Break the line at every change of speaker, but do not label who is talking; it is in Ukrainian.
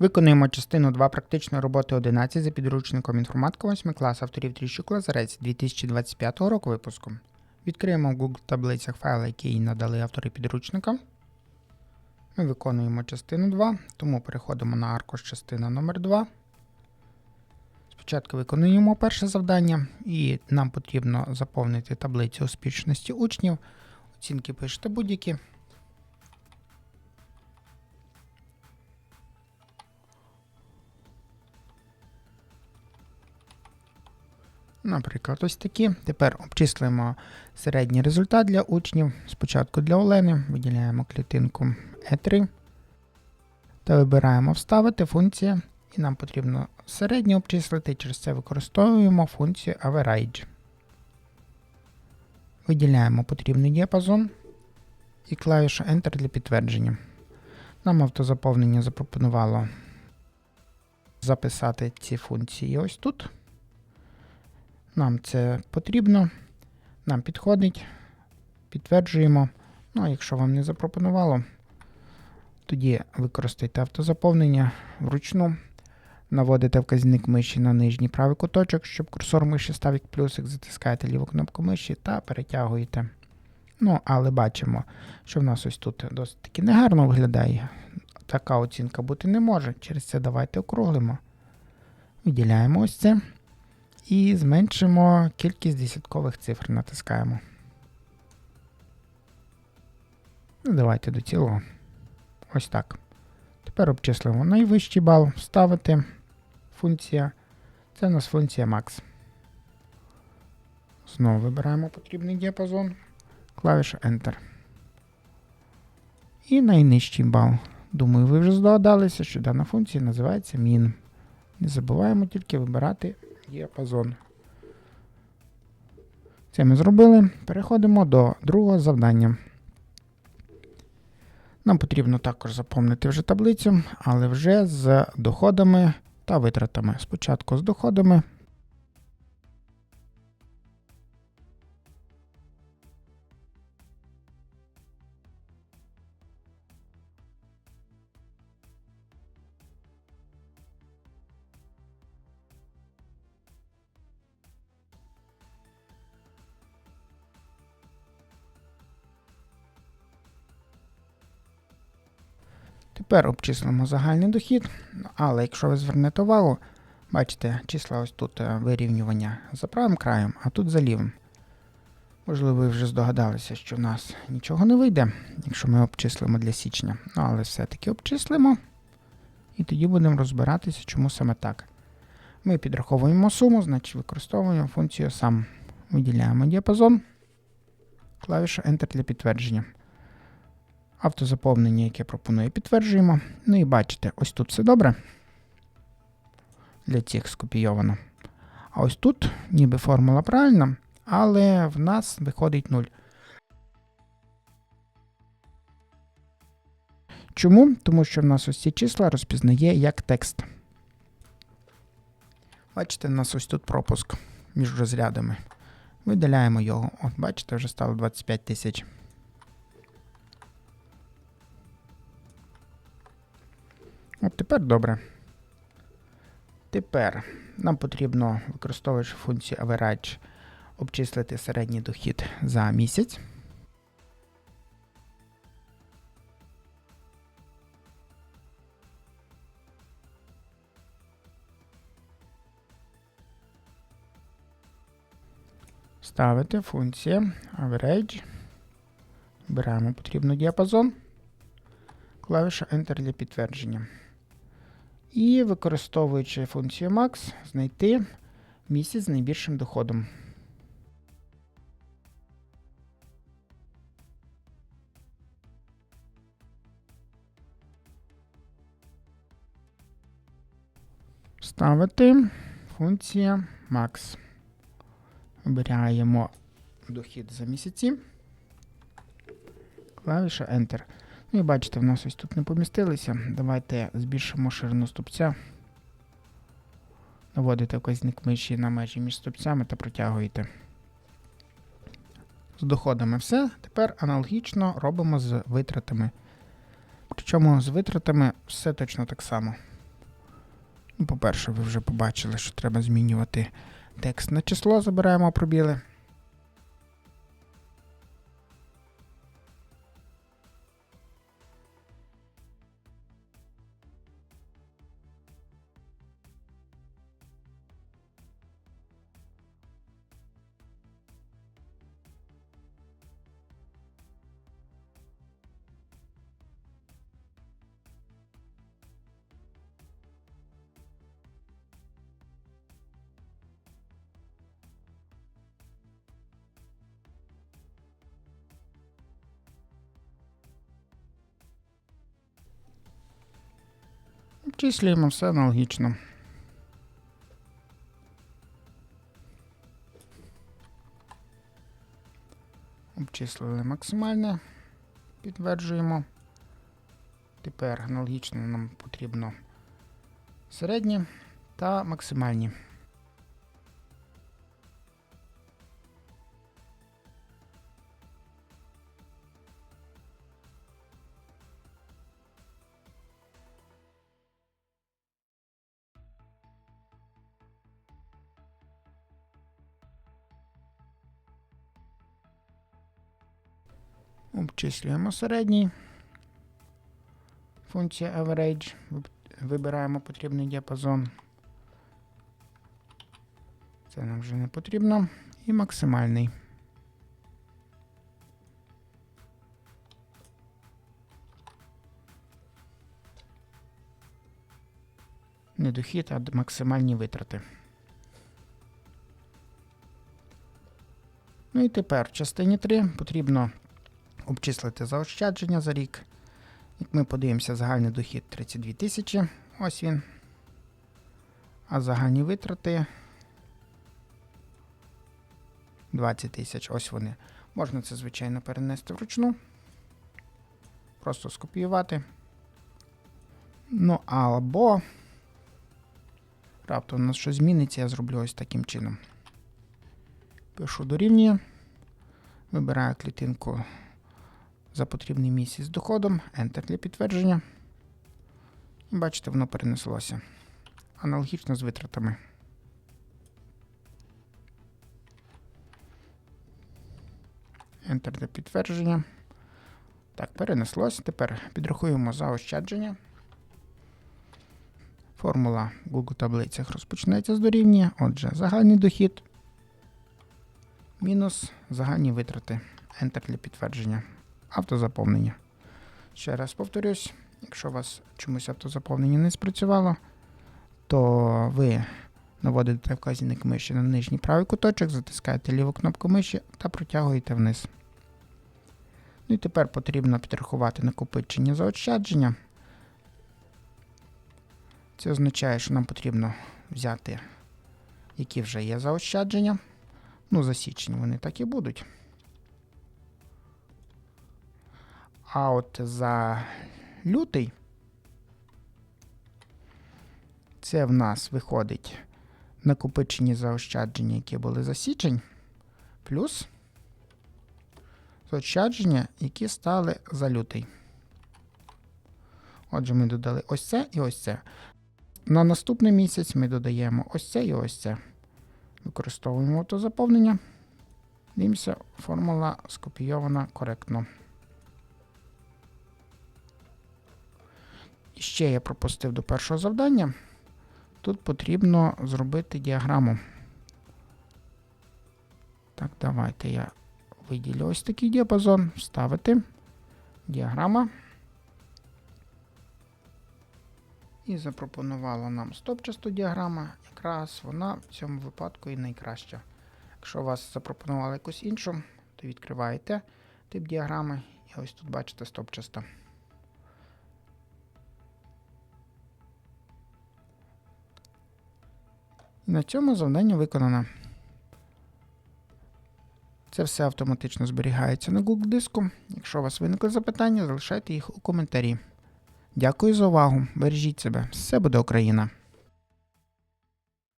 Виконуємо частину 2 практичної роботи 11 за підручником інформатика 8 клас авторів Тріщук Лазарець 2025 року випуску. Відкриємо в Google таблицях файл, який надали автори підручника. Ми виконуємо частину 2, тому переходимо на аркуш частина номер 2. Спочатку виконуємо перше завдання, і нам потрібно заповнити таблицю успішності учнів. Оцінки пишете будь-які. Наприклад, ось такі. Тепер обчислюємо середній результат для учнів. Спочатку для Олени виділяємо клітинку E3 та вибираємо Вставити функція, і нам потрібно середнє обчислити, через це використовуємо функцію Average. Виділяємо потрібний діапазон і клавішу Enter для підтвердження. Нам автозаповнення запропонувало записати ці функції ось тут. Нам це потрібно, нам підходить, підтверджуємо. Ну, а якщо вам не запропонувало, тоді використайте автозаповнення вручну, наводите вказівник миші на нижній правий куточок, щоб курсор миші став як плюсик, затискаєте ліву кнопку миші та перетягуєте. Ну, але бачимо, що в нас ось тут досить таки негарно виглядає. Така оцінка бути не може. Через це давайте округлимо. Виділяємо ось це. І зменшимо кількість десяткових цифр, натискаємо. Ну, давайте до цілого. Ось так. Тепер обчислимо найвищий бал, вставити функція. Це у нас функція max. Знову вибираємо потрібний діапазон, клавіша Enter. І найнижчий бал. Думаю, ви вже здогадалися, що дана функція називається min. Не забуваємо тільки вибирати діапазон. Це ми зробили. Переходимо до другого завдання. Нам потрібно також заповнити вже таблицю, але вже з доходами та витратами. Спочатку з доходами. Тепер обчислимо загальний дохід, але якщо ви звернете увагу, бачите, числа ось тут е, вирівнювання за правим краєм, а тут за лівим. Можливо, ви вже здогадалися, що в нас нічого не вийде, якщо ми обчислимо для січня. Ну, але все-таки обчислимо. І тоді будемо розбиратися, чому саме так. Ми підраховуємо суму, значить використовуємо функцію сам. Виділяємо діапазон, клавіша Enter для підтвердження. Автозаповнення, яке пропонує, підтверджуємо. Ну і бачите, ось тут все добре. Для цих скопійовано. А ось тут, ніби формула правильна, але в нас виходить 0. Чому? Тому що в нас ось ці числа розпізнає як текст. Бачите, у нас ось тут пропуск між розрядами. Видаляємо його. От, бачите, вже стало 25 тисяч. От тепер добре. Тепер нам потрібно, використовуючи функцію average, обчислити середній дохід за місяць. Ставити функція average. Вибираємо потрібний діапазон. Клавіша Enter для підтвердження. І використовуючи функцію max, знайти місяць з найбільшим доходом. Ставити функція max. Вибираємо дохід за місяці. Клавіша Enter. Ну і бачите, в нас ось тут не помістилися. Давайте збільшимо ширину ступця. Наводите вказник миші на межі між ступцями та протягуєте. З доходами все. Тепер аналогічно робимо з витратами. Причому з витратами все точно так само. Ну, по-перше, ви вже побачили, що треба змінювати текст на число, забираємо пробіли. Обчислюємо все аналогічно. Обчислили максимальне, підтверджуємо. Тепер аналогічно нам потрібно середні та максимальні. Обчислюємо середній. Функція average. Вибираємо потрібний діапазон. Це нам вже не потрібно. І максимальний. Не дохід, а максимальні витрати. Ну і тепер в частині 3 потрібно обчислити заощадження за рік. Як ми подивимося, загальний дохід 32 тисячі. Ось він. А загальні витрати 20 тисяч. Ось вони. Можна це, звичайно, перенести вручну. Просто скопіювати. Ну, або раптом у нас щось зміниться, я зроблю ось таким чином. Пишу дорівнює. Вибираю клітинку за потрібний місяць з доходом, Enter для підтвердження. І бачите, воно перенеслося. Аналогічно з витратами. Enter для підтвердження. Так, перенеслося. Тепер підрахуємо заощадження. Формула в Google таблицях розпочнеться з дорівнює. Отже, загальний дохід мінус загальні витрати. Enter для підтвердження автозаповнення. Ще раз повторюсь, якщо у вас чомусь автозаповнення не спрацювало, то ви наводите вказівник миші на нижній правий куточок, затискаєте ліву кнопку миші та протягуєте вниз. Ну і тепер потрібно підрахувати накопичення заощадження. Це означає, що нам потрібно взяти, які вже є заощадження. Ну, за січень вони так і будуть. А от за лютий це в нас виходить накопичені заощадження, які були за січень, плюс заощадження, які стали за лютий. Отже, ми додали ось це і ось це. На наступний місяць ми додаємо ось це і ось це. Використовуємо автозаповнення. Дивимося, формула скопійована коректно. Ще я пропустив до першого завдання. Тут потрібно зробити діаграму. Так, давайте я виділю ось такий діапазон, вставити діаграма. І запропонувала нам стопчасту діаграма. Якраз вона в цьому випадку і найкраща. Якщо вас запропонували якусь іншу, то відкриваєте тип діаграми. І ось тут бачите стопчаста. На цьому завдання виконано. Це все автоматично зберігається на Google диску. Якщо у вас виникли запитання, залишайте їх у коментарі. Дякую за увагу. Бережіть себе. Все буде Україна!